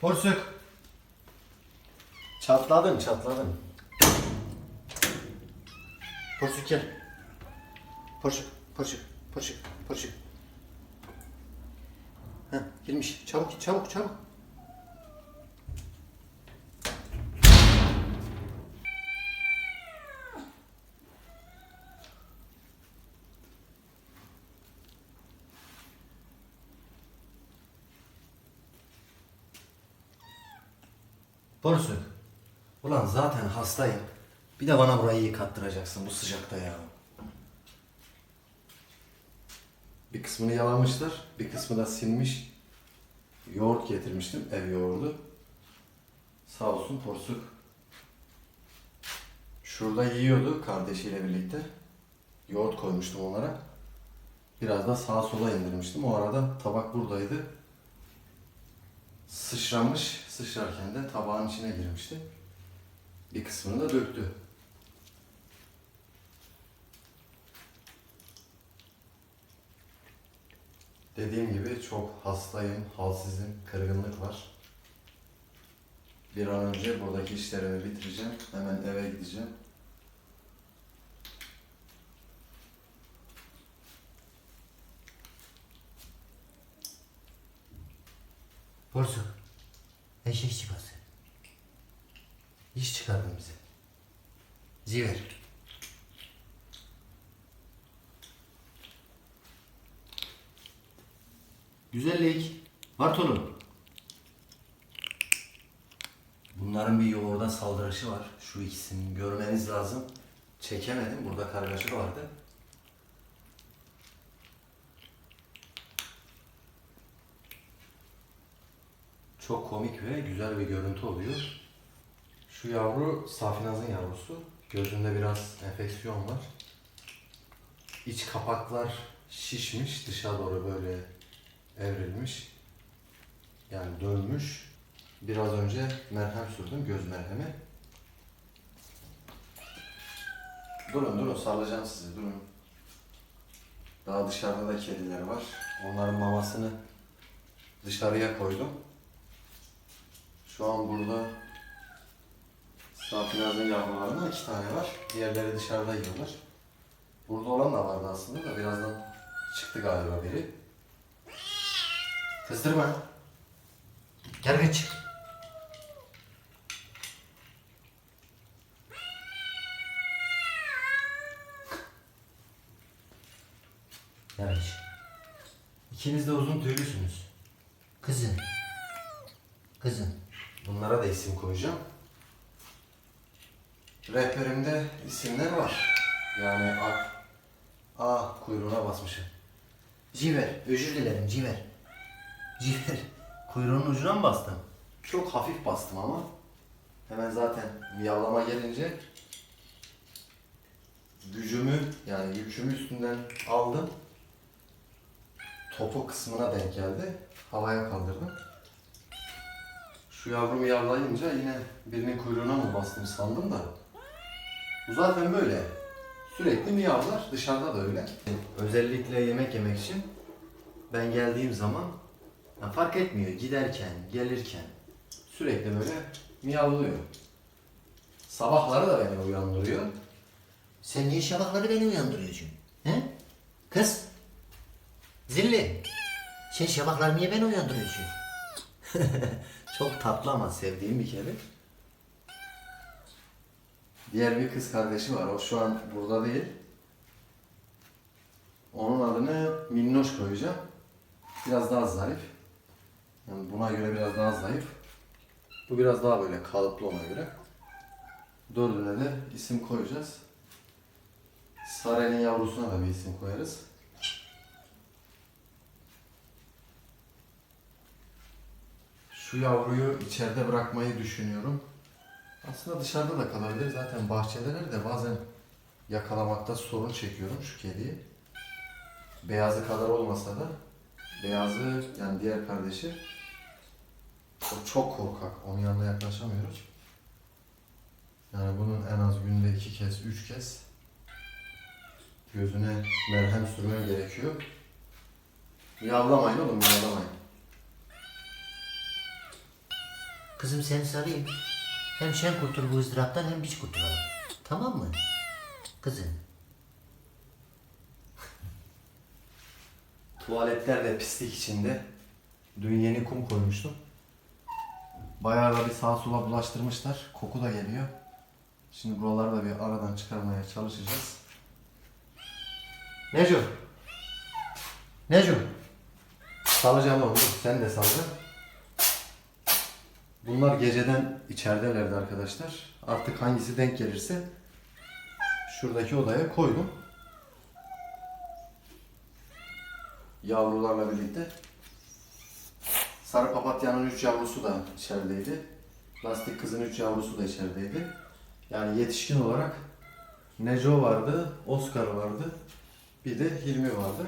Porsuk. Çatladın çatladın. Porsuk gel. Porsuk. Porsuk. Porsuk. Porsuk. Heh, girmiş. Çabuk çabuk çabuk. Porsuk. Ulan zaten hastayım. Bir de bana burayı yıkattıracaksın bu sıcakta ya. Bir kısmını yalamışlar, bir kısmı da sinmiş. Yoğurt getirmiştim, ev yoğurdu. Sağ olsun porsuk. Şurada yiyordu kardeşiyle birlikte. Yoğurt koymuştum onlara. Biraz da sağa sola indirmiştim. O arada tabak buradaydı. Sıçramış, sıçrarken de tabağın içine girmişti. Bir kısmını da döktü. Dediğim gibi çok hastayım, halsizim, kırgınlık var. Bir an önce buradaki işlerimi bitireceğim. Hemen eve gideceğim. Porsuk. Eşek çıkası. İş çıkardın bize. Ziver. Güzellik. Bartolu. Bunların bir yoğurda saldırışı var. Şu ikisini görmeniz lazım. Çekemedim. Burada kargaşa vardı. Çok komik ve güzel bir görüntü oluyor. Şu yavru Safinaz'ın yavrusu. Gözünde biraz enfeksiyon var. İç kapaklar şişmiş, dışa doğru böyle evrilmiş. Yani dönmüş. Biraz önce merhem sürdüm, göz merhemi. Durun durun, sallayacağım sizi, durun. Daha dışarıda da kediler var. Onların mamasını dışarıya koydum. Şu an burada Safinaz'ın yavrularından iki tane var. Diğerleri dışarıda yiyorlar. Burada olan da vardı aslında da birazdan çıktı galiba biri. Kızdırma. Gel geç. Gel geç. İkiniz de uzun tüylüsünüz. Kızım. Kızım. Bunlara da isim koyacağım. Rehberimde isimler var. Yani A, A kuyruğuna basmışım. Civer. Özür dilerim Civer. Civer. Kuyruğun ucuna mı bastım? Çok hafif bastım ama. Hemen zaten miyavlama gelince gücümü yani yükümü üstünden aldım. Topu kısmına denk geldi. Havaya kaldırdım. Şu yavru miyavlayınca yine birinin kuyruğuna mı bastım sandım da. Bu zaten böyle. Sürekli miyavlar. Dışarıda da öyle. Özellikle yemek yemek için ben geldiğim zaman ya fark etmiyor giderken, gelirken sürekli böyle miyavlıyor. Sabahları da beni uyandırıyor. Sen niye şabakları beni uyandırıyorsun? He? Kız. Zilli. Sen şabakları niye beni uyandırıyorsun? Çok tatlı ama sevdiğim bir kedi. Diğer bir kız kardeşi var. O şu an burada değil. Onun adını Minnoş koyacağım. Biraz daha zarif. Yani buna göre biraz daha zayıf. Bu biraz daha böyle kalıplı ona göre. Dördüne de isim koyacağız. Sare'nin yavrusuna da bir isim koyarız. Şu yavruyu içeride bırakmayı düşünüyorum. Aslında dışarıda da kalabilir. Zaten bahçedeler de bazen yakalamakta sorun çekiyorum şu kediyi. Beyazı kadar olmasa da beyazı yani diğer kardeşi o çok korkak. Onun yanına yaklaşamıyoruz. Yani bunun en az günde iki kez, üç kez gözüne merhem sürmem gerekiyor. Yavlamayın oğlum, yavlamayın. Kızım seni sarayım. Hem sen kurtul bu ızdıraptan hem biz kurtulalım. Tamam mı? Kızım. Tuvaletler de pislik içinde. Dün yeni kum koymuştum. Bayağı da bir sağa sola bulaştırmışlar. Koku da geliyor. Şimdi buraları da bir aradan çıkarmaya çalışacağız. Neco. Neco. Salacağım oğlum. Sen de salacaksın. Bunlar geceden içeridelerdi arkadaşlar. Artık hangisi denk gelirse şuradaki odaya koydum. Yavrularla birlikte. Sarı papatyanın 3 yavrusu da içerideydi. Lastik kızın 3 yavrusu da içerideydi. Yani yetişkin olarak Neco vardı, Oscar vardı. Bir de Hilmi vardı.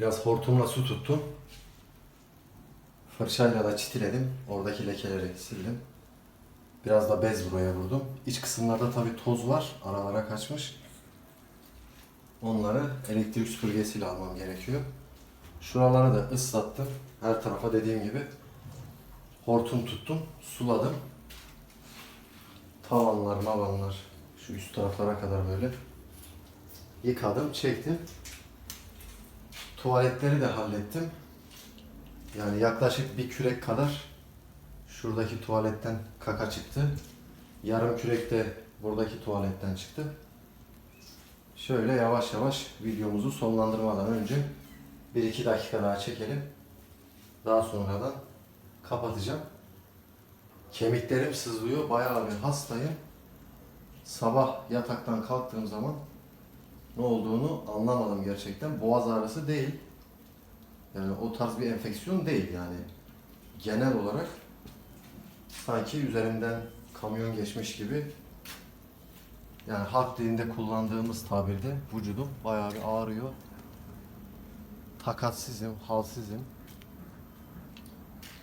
Biraz hortumla su tuttum. Fırçayla da çitiledim. Oradaki lekeleri sildim. Biraz da bez buraya vurdum. İç kısımlarda tabii toz var. Aralara kaçmış. Onları elektrik süpürgesiyle almam gerekiyor. Şuraları da ıslattım. Her tarafa dediğim gibi hortum tuttum. Suladım. Tavanlar, mavanlar şu üst taraflara kadar böyle yıkadım, çektim. Tuvaletleri de hallettim. Yani yaklaşık bir kürek kadar şuradaki tuvaletten kaka çıktı. Yarım kürek de buradaki tuvaletten çıktı. Şöyle yavaş yavaş videomuzu sonlandırmadan önce 1-2 dakika daha çekelim. Daha sonradan kapatacağım. Kemiklerim sızlıyor. Bayağı bir hastayım. Sabah yataktan kalktığım zaman ne olduğunu anlamadım gerçekten. Boğaz ağrısı değil. Yani o tarz bir enfeksiyon değil yani. Genel olarak sanki üzerimden kamyon geçmiş gibi yani halk dilinde kullandığımız tabirde vücudum bayağı bir ağrıyor. Takatsizim, halsizim.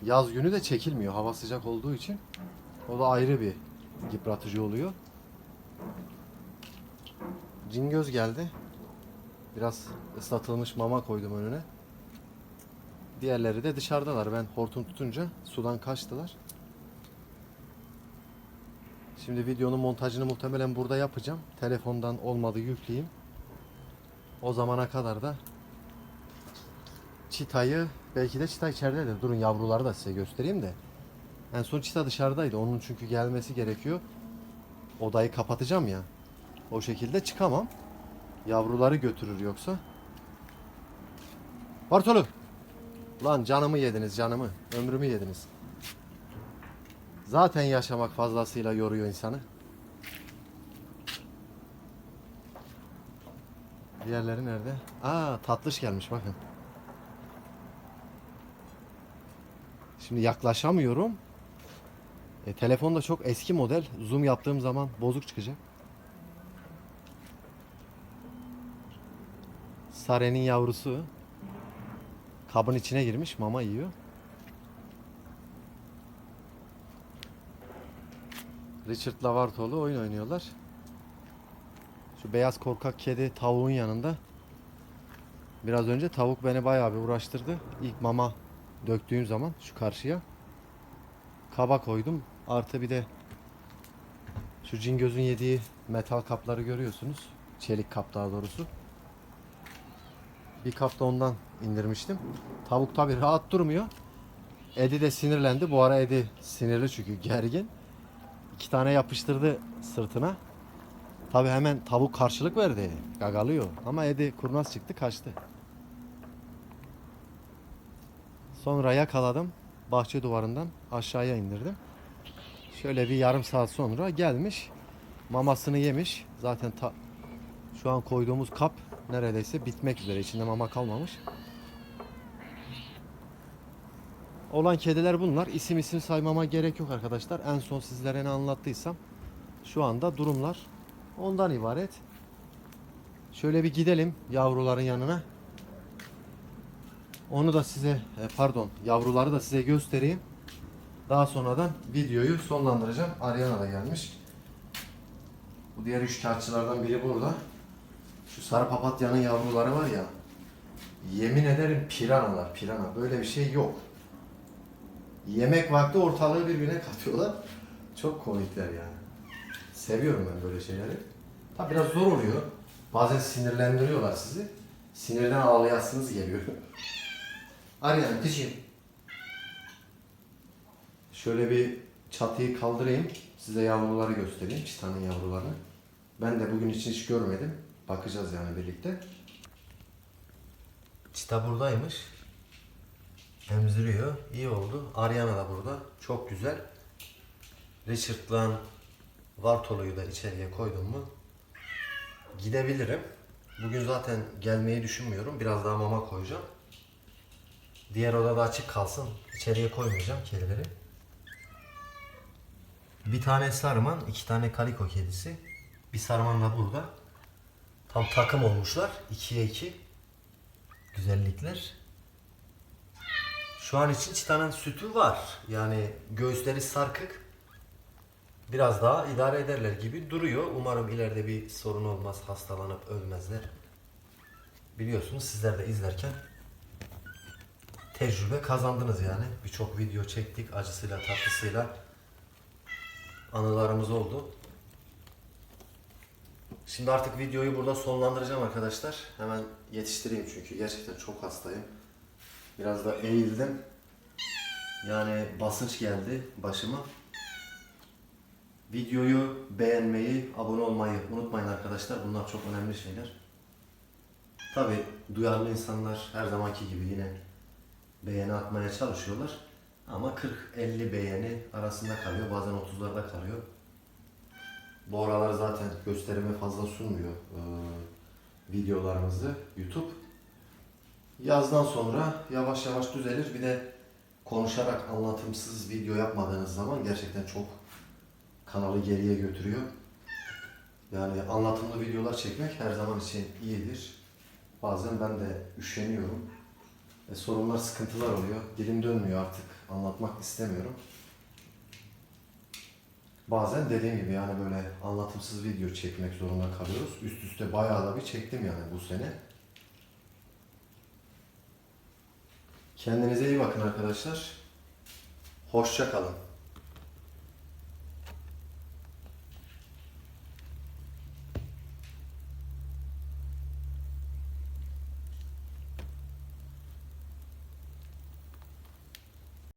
Yaz günü de çekilmiyor hava sıcak olduğu için. O da ayrı bir yıpratıcı oluyor. Cingöz geldi. Biraz ıslatılmış mama koydum önüne. Diğerleri de dışarıdalar. Ben hortum tutunca sudan kaçtılar. Şimdi videonun montajını muhtemelen burada yapacağım. Telefondan olmadı yükleyeyim. O zamana kadar da çitayı belki de çita içeridedir. Durun yavruları da size göstereyim de. En son çita dışarıdaydı. Onun çünkü gelmesi gerekiyor. Odayı kapatacağım ya. O şekilde çıkamam. Yavruları götürür yoksa. Bartolu. Lan canımı yediniz canımı. Ömrümü yediniz. Zaten yaşamak fazlasıyla yoruyor insanı. Diğerleri nerede? Aa tatlış gelmiş bakın. Şimdi yaklaşamıyorum. E, telefon da çok eski model. Zoom yaptığım zaman bozuk çıkacak. Sare'nin yavrusu. Kabın içine girmiş mama yiyor. Richard Lavartoğlu oyun oynuyorlar. Şu beyaz korkak kedi tavuğun yanında. Biraz önce tavuk beni bayağı bir uğraştırdı. İlk mama döktüğüm zaman şu karşıya kaba koydum. Artı bir de şu cingözün yediği metal kapları görüyorsunuz. Çelik kap daha doğrusu. Bir kap da ondan indirmiştim. Tavuk tabi rahat durmuyor. Edi de sinirlendi. Bu ara Edi sinirli çünkü gergin. İki tane yapıştırdı sırtına. Tabi hemen tavuk karşılık verdi. Gagalıyor. Ama Edi kurnaz çıktı kaçtı. Sonra yakaladım. Bahçe duvarından aşağıya indirdim. Şöyle bir yarım saat sonra gelmiş. Mamasını yemiş. Zaten ta- şu an koyduğumuz kap neredeyse bitmek üzere. İçinde mama kalmamış. Olan kediler bunlar. İsim isim saymama gerek yok arkadaşlar. En son sizlere ne anlattıysam şu anda durumlar ondan ibaret. Şöyle bir gidelim yavruların yanına. Onu da size e, pardon yavruları da size göstereyim. Daha sonradan videoyu sonlandıracağım. Ariana da gelmiş. Bu diğer üç kağıtçılardan biri burada. Şu sarı papatyanın yavruları var ya. Yemin ederim piranalar pirana. Böyle bir şey yok. Yemek vakti ortalığı birbirine katıyorlar. Çok komikler yani. Seviyorum ben böyle şeyleri. Tabi biraz zor oluyor. Bazen sinirlendiriyorlar sizi. Sinirden ağlayasınız geliyor. Arayan kızım. Şöyle bir çatıyı kaldırayım. Size yavruları göstereyim. Çitanın yavrularını. Ben de bugün için hiç görmedim. Bakacağız yani birlikte. Çita buradaymış. Emziriyor. İyi oldu. Ariana da burada. Çok güzel. Richard'la Vartolu'yu da içeriye koydum mu gidebilirim. Bugün zaten gelmeyi düşünmüyorum. Biraz daha mama koyacağım. Diğer odada açık kalsın. İçeriye koymayacağım kedileri. Bir tane sarman, iki tane kaliko kedisi. Bir sarman da burada. Tam takım olmuşlar. ikiye iki. Güzellikler. Şu an için çitanın sütü var. Yani göğüsleri sarkık. Biraz daha idare ederler gibi duruyor. Umarım ileride bir sorun olmaz. Hastalanıp ölmezler. Biliyorsunuz sizler de izlerken tecrübe kazandınız yani. Birçok video çektik acısıyla tatlısıyla. Anılarımız oldu. Şimdi artık videoyu burada sonlandıracağım arkadaşlar. Hemen yetiştireyim çünkü gerçekten çok hastayım. Biraz da eğildim. Yani basınç geldi başıma. Videoyu beğenmeyi, abone olmayı unutmayın arkadaşlar. Bunlar çok önemli şeyler. Tabi duyarlı insanlar her zamanki gibi yine beğeni atmaya çalışıyorlar. Ama 40-50 beğeni arasında kalıyor. Bazen 30'larda kalıyor. Bu aralar zaten gösterime fazla sunmuyor eee, videolarımızı YouTube. Yazdan sonra yavaş yavaş düzelir. Bir de konuşarak anlatımsız video yapmadığınız zaman gerçekten çok kanalı geriye götürüyor. Yani anlatımlı videolar çekmek her zaman için iyidir. Bazen ben de üşeniyorum. E, sorunlar, sıkıntılar oluyor. Dilim dönmüyor artık. Anlatmak istemiyorum. Bazen dediğim gibi yani böyle anlatımsız video çekmek zorunda kalıyoruz. Üst üste bayağı da bir çektim yani bu sene. Kendinize iyi bakın arkadaşlar. Hoşça kalın.